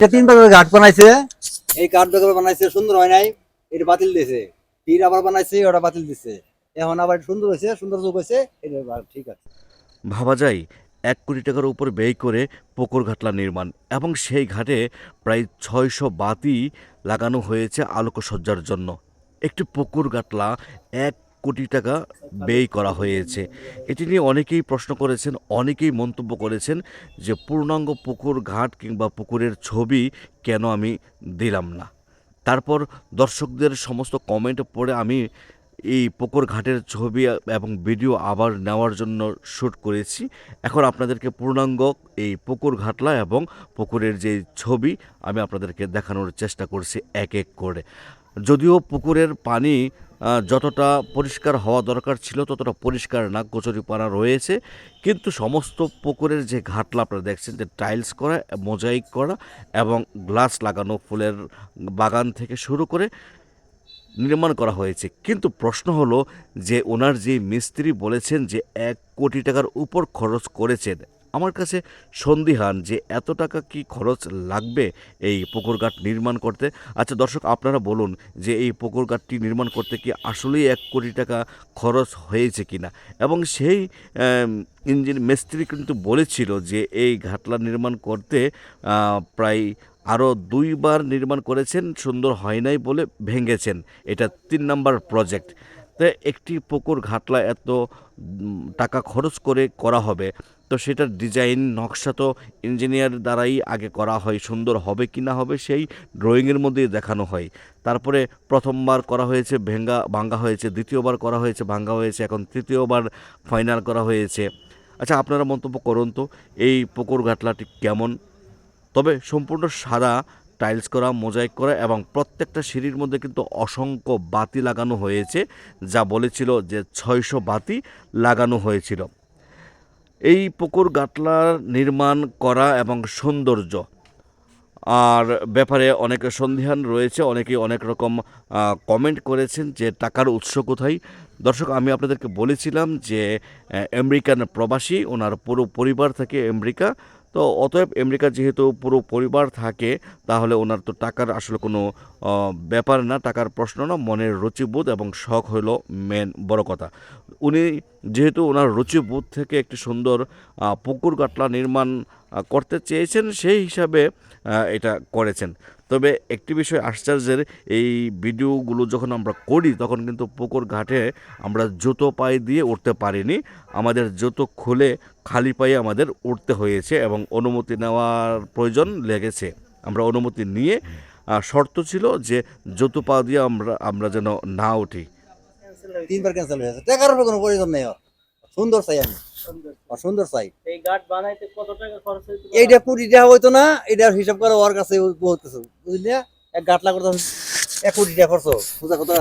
এটা তিন ঘাট বানাইছে? এই কাঠ বানাইছে সুন্দর হয় নাই? এটা বাতিল দিয়েছে। তীর আবার বানাইছে ওটা বাতিল দিছে এখন আবার সুন্দর হয়েছে সুন্দর হয়েছে এটা ঠিক আছে। ভাবা যায় এক কোটি টাকার উপর ব্যয় করে পুকুর ঘাটলা নির্মাণ এবং সেই ঘাটে প্রায় ছয়শো বাতি লাগানো হয়েছে আলোকসজ্জার জন্য। একটি পুকুর ঘাটলা এক কোটি টাকা ব্যয় করা হয়েছে। এটি নিয়ে অনেকেই প্রশ্ন করেছেন, অনেকেই মন্তব্য করেছেন যে পূর্ণাঙ্গ পুকুর ঘাট কিংবা পুকুরের ছবি কেন আমি দিলাম না। তারপর দর্শকদের সমস্ত কমেন্ট পড়ে আমি এই পুকুর ঘাটের ছবি এবং ভিডিও আবার নেওয়ার জন্য শ্যুট করেছি। এখন আপনাদেরকে পূর্ণাঙ্গ এই পুকুর ঘাটলা এবং পুকুরের যে ছবি আমি আপনাদেরকে দেখানোর চেষ্টা করছি এক এক করে। যদিও পুকুরের পানি যতটা পরিষ্কার হওয়া দরকার ছিল, ততটা পরিষ্কার না কচুরিপানা রয়েছে। কিন্তু সমস্ত পুকুরের যে ঘাটলা আপনারা দেখছেন, যে টাইলস করা, মোজাইক করা এবং গ্লাস লাগানো, ফুলের বাগান থেকে শুরু করে নির্মাণ করা হয়েছে। কিন্তু প্রশ্ন হলো যে, ওনার যে মিস্ত্রি বলেছেন যে, এক কোটি টাকার উপর খরচ করেছেন। আমার কাছে সন্দিহান যে এত টাকা কি খরচ লাগবে এই পুকুরঘাট নির্মাণ করতে? আচ্ছা দর্শক, আপনারা বলুন যে এই পুকুরঘাটটি নির্মাণ করতে কি আসলেই এক কোটি টাকা খরচ হয়েছে কিনা? এবং সেই ইঞ্জিন মিস্ত্রি কিন্তু বলেছিল যে এই ঘাটলা নির্মাণ করতে প্রায় আরও দুইবার নির্মাণ করেছেন, সুন্দর হয় নাই বলে ভেঙেছেন। এটা তিন নাম্বার প্রজেক্ট। তো একটি পুকুর ঘাটলা এত টাকা খরচ করে করা হবে। তো সেটার ডিজাইন, নকশা তো ইঞ্জিনিয়ার দ্বারাই আগে করা হয়, সুন্দর হবে কি না হবে সেই ড্রয়িংয়ের মধ্যেই দেখানো হয়। তারপরে প্রথমবার করা হয়েছে, ভেঙ্গা, ভাঙ্গা হয়েছে, দ্বিতীয়বার করা হয়েছে, ভাঙ্গা হয়েছে, এখন তৃতীয়বার ফাইনাল করা হয়েছে। আচ্ছা আপনারা মন্তব্য করুন তো, এই পুকুর ঘাটলাটি কেমন? তবে সম্পূর্ণ সাদা টাইলস করা মোজাইক করা এবং প্রত্যেকটা সিঁড়ির মধ্যে কিন্তু অসংখ্য বাতি লাগানো হয়েছে, যা বলেছিল যে ছয়শো বাতি লাগানো হয়েছিল। এই পুকুর গাটলার নির্মাণ করা এবং সৌন্দর্য। আর ব্যাপারে অনেক সন্ধিহান রয়েছে, অনেকেই অনেক রকম কমেন্ট করেছেন যে টাকার উৎস কোথায়। দর্শক, আমি আপনাদেরকে বলেছিলাম যে আমেরিকান প্রবাসী, ওনার পুরো পরিবার থেকে আমেরিকা। তো অতএব আমেরিকা যেহেতু পুরো পরিবার থাকে, তাহলে ওনার তো টাকার আসলে কোনো ব্যাপার না, টাকার প্রশ্ন না, মনের রুচিবোধ এবং শখ হলো মেন বড় কথা। উনি যেহেতু ওনার রুচিবোধ থেকে একটি সুন্দর পুকুর কাটলা নির্মাণ করতে চেয়েছেন, সেই হিসাবে এটা করেছেন। তবে একটি বিষয় আশ্চর্যের, এই ভিডিওগুলো যখন আমরা করি, তখন কিন্তু পুকুর ঘাটে আমরা জুতো পায়ে দিয়ে উঠতে পারিনি। আমাদের জুতো খুলে খালি পায়ে আমাদের উঠতে হয়েছে এবং অনুমতি নেওয়ার প্রয়োজন লেগেছে। আমরা অনুমতি নিয়ে শর্ত ছিল যে জুতো পা দিয়ে আমরা আমরা যেন না উঠি। তিনবার ক্যান্সেল হয়েছে টাকার কোনো প্রয়োজন নেই সুন্দর চাই আমি সুন্দর চাই এই বানাইতে কত টাকা খরচ এইটা কোটি টাকা হইতো না হিসাব করে ওর কাছে বহুত কিছু বুঝলি এক গাট লাগতো এক কোটি টাকা খরচ বুঝা কথা?